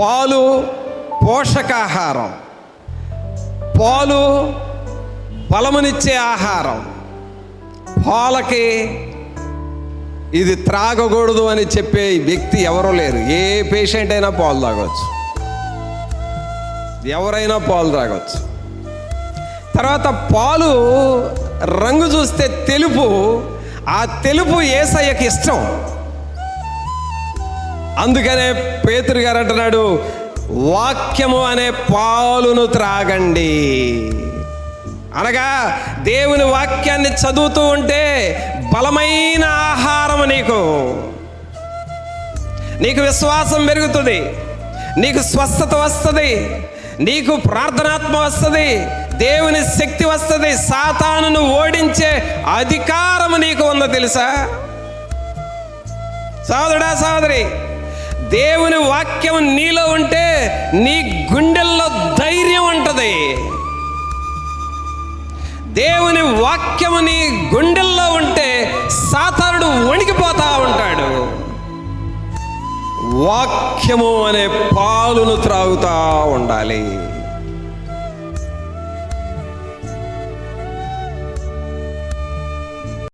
పాలు పోషకాహారం. పాలు బలమునిచ్చే ఆహారం. పాలకి ఇది త్రాగకూడదు అని చెప్పే వ్యక్తి ఎవరూ లేరు. ఏ పేషెంట్ అయినా పాలు తాగొచ్చు. ఎవరైనా పాలు తాగొచ్చు. తర్వాత పాలు రంగు చూస్తే తెలుపు ఆ తెలుపు ఏసయ్యకి ఇష్టం. అందుకనే పేతురు గారు అంటున్నాడు వాక్యము అనే పాలును త్రాగండి. అనగా దేవుని వాక్యాన్ని చదువుతూ ఉంటే బలమైన ఆహారం నీకు. నీకు విశ్వాసం పెరుగుతుంది నీకు స్వస్థత వస్తుంది నీకు ప్రార్థనాత్మ వస్తుంది దేవుని శక్తి వస్తుంది సాతానును ఓడించే అధికారం నీకు ఉందో తెలుసా? సోదరుడా సోదరి దేవుని వాక్యం నీలో ఉంటే నీ గుండెల్లో ధైర్యం ఉంటుంది. దేవుని వాక్యం నీ గుండెల్లో ఉంటే సాతానుడు వణికిపోతా ఉంటాడు. వాక్యము అనే పాలును త్రాగుతా ఉండాలి.